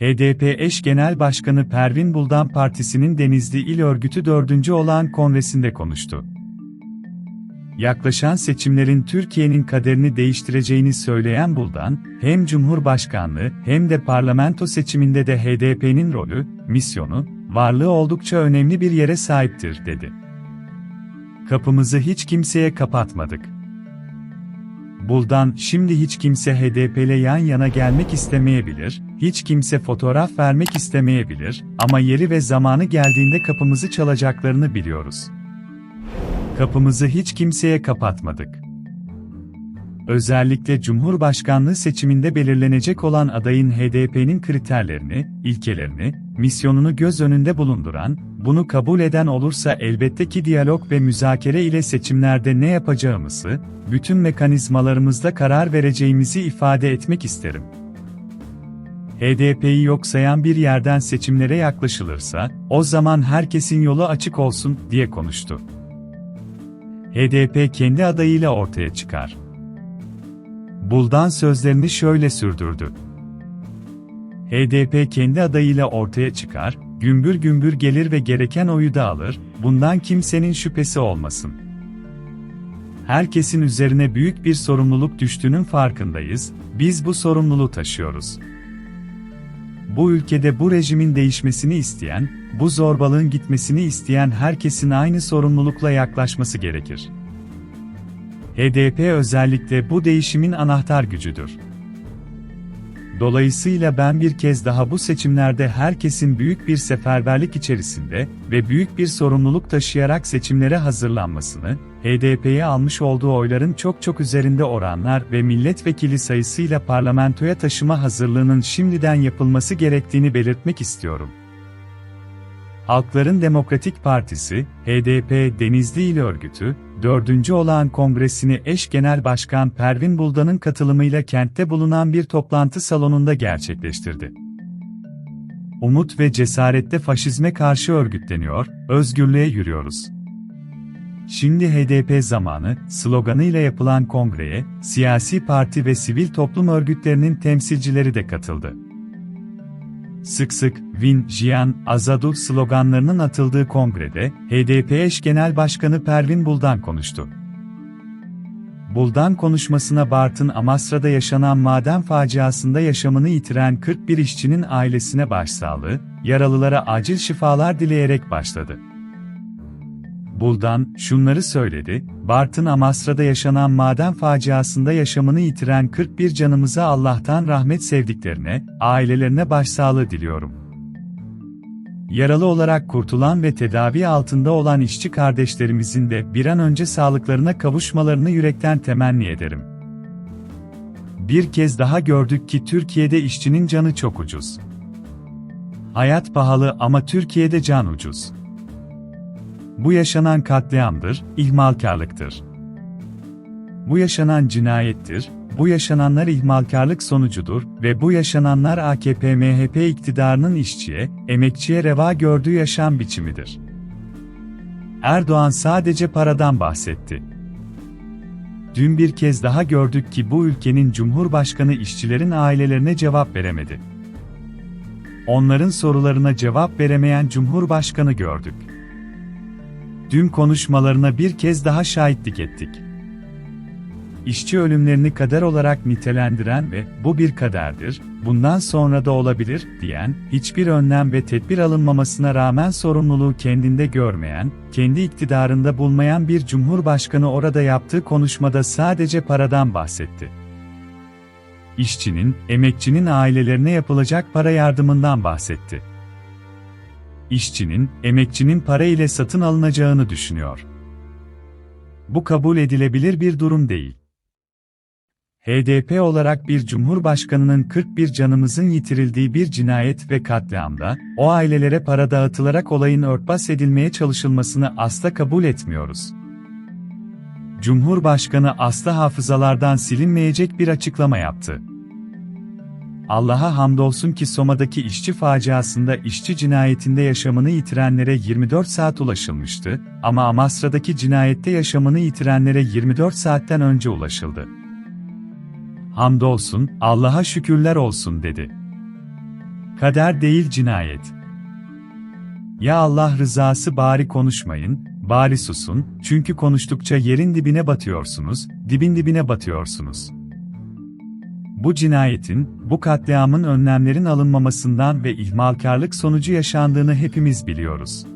HDP eş genel başkanı Pervin Buldan Partisi'nin Denizli İl Örgütü 4. olan kongresinde konuştu. Yaklaşan seçimlerin Türkiye'nin kaderini değiştireceğini söyleyen Buldan, hem Cumhurbaşkanlığı hem de parlamento seçiminde de HDP'nin rolü, misyonu, varlığı oldukça önemli bir yere sahiptir, dedi. Kapımızı hiç kimseye kapatmadık. Buldan, şimdi hiç kimse HDP ile yan yana gelmek istemeyebilir, hiç kimse fotoğraf vermek istemeyebilir ama yeri ve zamanı geldiğinde kapımızı çalacaklarını biliyoruz. Kapımızı hiç kimseye kapatmadık. Özellikle Cumhurbaşkanlığı seçiminde belirlenecek olan adayın HDP'nin kriterlerini, ilkelerini, misyonunu göz önünde bulunduran, bunu kabul eden olursa elbette ki diyalog ve müzakere ile seçimlerde ne yapacağımızı, bütün mekanizmalarımızda karar vereceğimizi ifade etmek isterim. HDP'yi yok sayan bir yerden seçimlere yaklaşılırsa, o zaman herkesin yolu açık olsun, diye konuştu. HDP kendi adayıyla ortaya çıkar. Buldan sözlerini şöyle sürdürdü. HDP kendi adayıyla ortaya çıkar, gümbür gümbür gelir ve gereken oyu da alır, bundan kimsenin şüphesi olmasın. Herkesin üzerine büyük bir sorumluluk düştüğünün farkındayız, biz bu sorumluluğu taşıyoruz. Bu ülkede bu rejimin değişmesini isteyen, bu zorbalığın gitmesini isteyen herkesin aynı sorumlulukla yaklaşması gerekir. HDP özellikle bu değişimin anahtar gücüdür. Dolayısıyla ben bir kez daha bu seçimlerde herkesin büyük bir seferberlik içerisinde ve büyük bir sorumluluk taşıyarak seçimlere hazırlanmasını, HDP'ye almış olduğu oyların çok çok üzerinde oranlar ve milletvekili sayısıyla parlamentoya taşıma hazırlığının şimdiden yapılması gerektiğini belirtmek istiyorum. Halkların Demokratik Partisi, HDP Denizli İl Örgütü, 4. olağan kongresini eş genel başkan Pervin Buldan'ın katılımıyla kentte bulunan bir toplantı salonunda gerçekleştirdi. Umut ve cesarette faşizme karşı örgütleniyor, özgürlüğe yürüyoruz. Şimdi HDP zamanı sloganıyla yapılan kongreye, siyasi parti ve sivil toplum örgütlerinin temsilcileri de katıldı sık sık Win, Jian, Azadu sloganlarının atıldığı kongrede, HDP eş genel başkanı Pervin Buldan konuştu. Buldan konuşmasına Bartın Amasra'da yaşanan maden faciasında yaşamını yitiren 41 işçinin ailesine başsağlığı, yaralılara acil şifalar dileyerek başladı. Buldan, şunları söyledi, Bartın Amasra'da yaşanan maden faciasında yaşamını yitiren 41 canımıza Allah'tan rahmet sevdiklerine, ailelerine başsağlığı diliyorum. Yaralı olarak kurtulan ve tedavi altında olan işçi kardeşlerimizin de bir an önce sağlıklarına kavuşmalarını yürekten temenni ederim. Bir kez daha gördük ki Türkiye'de işçinin canı çok ucuz. Hayat pahalı ama Türkiye'de can ucuz. Bu yaşanan katliamdır, ihmalkarlıktır. Bu yaşanan cinayettir, bu yaşananlar ihmalkarlık sonucudur ve bu yaşananlar AKP-MHP iktidarının işçiye, emekçiye reva gördüğü yaşam biçimidir. Erdoğan sadece paradan bahsetti. Dün bir kez daha gördük ki bu ülkenin Cumhurbaşkanı işçilerin ailelerine cevap veremedi. Onların sorularına cevap veremeyen Cumhurbaşkanı gördük dün konuşmalarına bir kez daha şahitlik ettik. İşçi ölümlerini kader olarak nitelendiren ve bu bir kaderdir, bundan sonra da olabilir diyen, hiçbir önlem ve tedbir alınmamasına rağmen sorumluluğu kendinde görmeyen, kendi iktidarında bulmayan bir cumhurbaşkanı orada yaptığı konuşmada sadece paradan bahsetti. İşçinin, emekçinin ailelerine yapılacak para yardımından bahsetti işçinin, emekçinin para ile satın alınacağını düşünüyor. Bu kabul edilebilir bir durum değil. HDP olarak bir cumhurbaşkanının 41 canımızın yitirildiği bir cinayet ve katliamda, o ailelere para dağıtılarak olayın örtbas edilmeye çalışılmasını asla kabul etmiyoruz. Cumhurbaşkanı asla hafızalardan silinmeyecek bir açıklama yaptı. Allah'a hamdolsun ki Soma'daki işçi faciasında işçi cinayetinde yaşamını yitirenlere 24 saat ulaşılmıştı ama Amasra'daki cinayette yaşamını yitirenlere 24 saatten önce ulaşıldı. Hamdolsun, Allah'a şükürler olsun dedi. Kader değil cinayet. Ya Allah rızası bari konuşmayın, bari susun, çünkü konuştukça yerin dibine batıyorsunuz, dibin dibine batıyorsunuz. Bu cinayetin, bu katliamın önlemlerin alınmamasından ve ihmalkarlık sonucu yaşandığını hepimiz biliyoruz.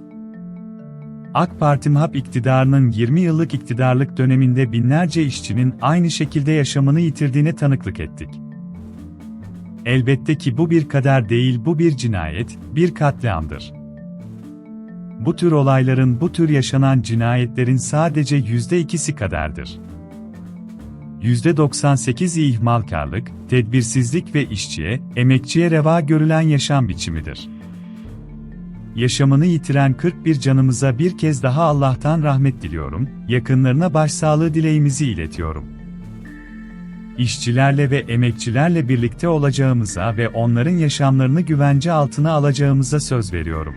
AK Parti MHP iktidarının 20 yıllık iktidarlık döneminde binlerce işçinin aynı şekilde yaşamını yitirdiğine tanıklık ettik. Elbette ki bu bir kader değil bu bir cinayet, bir katliamdır. Bu tür olayların bu tür yaşanan cinayetlerin sadece yüzde ikisi kaderdir. %98'i ihmalkarlık, tedbirsizlik ve işçiye, emekçiye reva görülen yaşam biçimidir. Yaşamını yitiren 41 canımıza bir kez daha Allah'tan rahmet diliyorum, yakınlarına başsağlığı dileğimizi iletiyorum. İşçilerle ve emekçilerle birlikte olacağımıza ve onların yaşamlarını güvence altına alacağımıza söz veriyorum.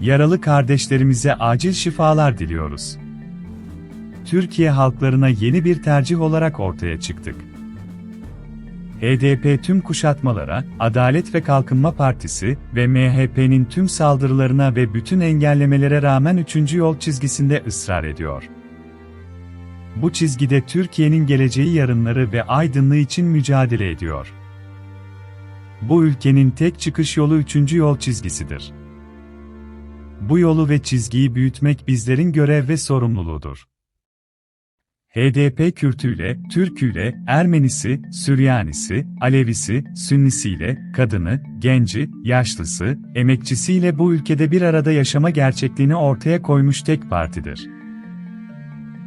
Yaralı kardeşlerimize acil şifalar diliyoruz. Türkiye halklarına yeni bir tercih olarak ortaya çıktık. HDP tüm kuşatmalara, Adalet ve Kalkınma Partisi ve MHP'nin tüm saldırılarına ve bütün engellemelere rağmen üçüncü yol çizgisinde ısrar ediyor. Bu çizgide Türkiye'nin geleceği yarınları ve aydınlığı için mücadele ediyor. Bu ülkenin tek çıkış yolu üçüncü yol çizgisidir. Bu yolu ve çizgiyi büyütmek bizlerin görev ve sorumluluğudur. HDP Kürtüyle, Türküyle, Ermenisi, Süryanisi, Alevisi, Sünnisiyle, kadını, genci, yaşlısı, emekçisiyle bu ülkede bir arada yaşama gerçekliğini ortaya koymuş tek partidir.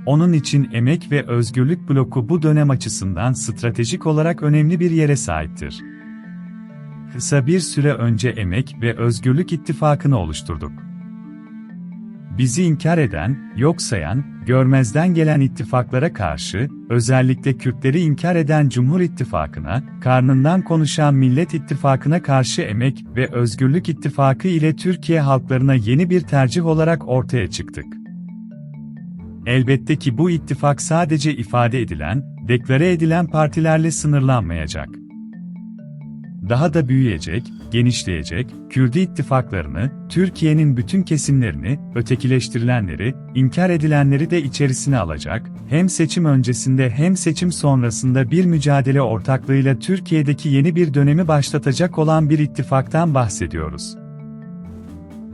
Onun için Emek ve Özgürlük bloku bu dönem açısından stratejik olarak önemli bir yere sahiptir. Kısa bir süre önce Emek ve Özgürlük İttifakı'nı oluşturduk. Bizi inkar eden, yok sayan, görmezden gelen ittifaklara karşı, özellikle Kürtleri inkar eden Cumhur İttifakı'na, karnından konuşan Millet İttifakı'na karşı Emek ve Özgürlük İttifakı ile Türkiye halklarına yeni bir tercih olarak ortaya çıktık. Elbette ki bu ittifak sadece ifade edilen, deklare edilen partilerle sınırlanmayacak. Daha da büyüyecek, genişleyecek, Kürdi ittifaklarını, Türkiye'nin bütün kesimlerini, ötekileştirilenleri, inkar edilenleri de içerisine alacak, hem seçim öncesinde hem seçim sonrasında bir mücadele ortaklığıyla Türkiye'deki yeni bir dönemi başlatacak olan bir ittifaktan bahsediyoruz.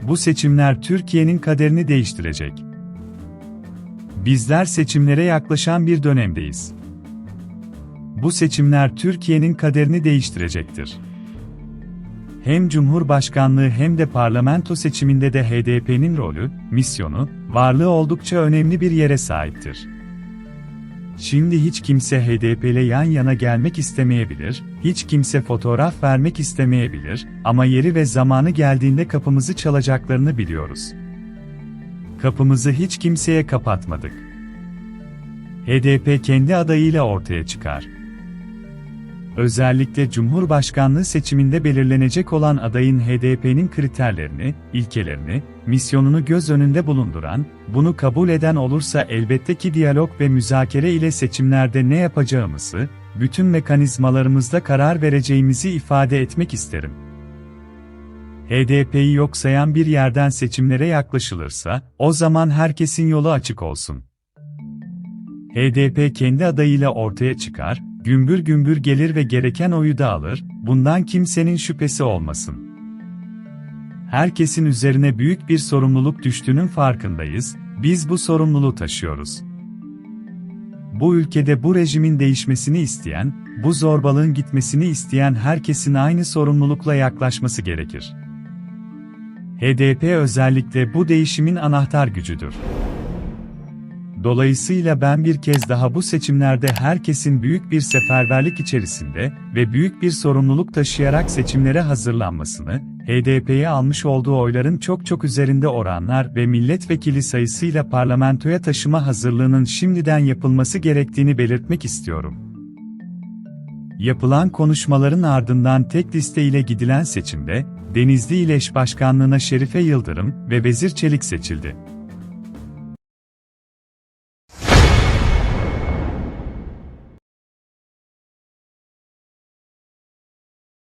Bu seçimler Türkiye'nin kaderini değiştirecek. Bizler seçimlere yaklaşan bir dönemdeyiz. Bu seçimler Türkiye'nin kaderini değiştirecektir. Hem Cumhurbaşkanlığı hem de parlamento seçiminde de HDP'nin rolü, misyonu, varlığı oldukça önemli bir yere sahiptir. Şimdi hiç kimse HDP ile yan yana gelmek istemeyebilir, hiç kimse fotoğraf vermek istemeyebilir ama yeri ve zamanı geldiğinde kapımızı çalacaklarını biliyoruz. Kapımızı hiç kimseye kapatmadık. HDP kendi adayıyla ortaya çıkar. Özellikle Cumhurbaşkanlığı seçiminde belirlenecek olan adayın HDP'nin kriterlerini, ilkelerini, misyonunu göz önünde bulunduran, bunu kabul eden olursa elbette ki diyalog ve müzakere ile seçimlerde ne yapacağımızı, bütün mekanizmalarımızda karar vereceğimizi ifade etmek isterim. HDP'yi yok sayan bir yerden seçimlere yaklaşılırsa, o zaman herkesin yolu açık olsun. HDP kendi adayıyla ortaya çıkar, gümbür gümbür gelir ve gereken oyu da alır, bundan kimsenin şüphesi olmasın. Herkesin üzerine büyük bir sorumluluk düştüğünün farkındayız, biz bu sorumluluğu taşıyoruz. Bu ülkede bu rejimin değişmesini isteyen, bu zorbalığın gitmesini isteyen herkesin aynı sorumlulukla yaklaşması gerekir. HDP özellikle bu değişimin anahtar gücüdür. Dolayısıyla ben bir kez daha bu seçimlerde herkesin büyük bir seferberlik içerisinde ve büyük bir sorumluluk taşıyarak seçimlere hazırlanmasını, HDP'ye almış olduğu oyların çok çok üzerinde oranlar ve milletvekili sayısıyla parlamentoya taşıma hazırlığının şimdiden yapılması gerektiğini belirtmek istiyorum. Yapılan konuşmaların ardından tek liste ile gidilen seçimde, Denizli İl Eş Başkanlığına Şerife Yıldırım ve Vezir Çelik seçildi.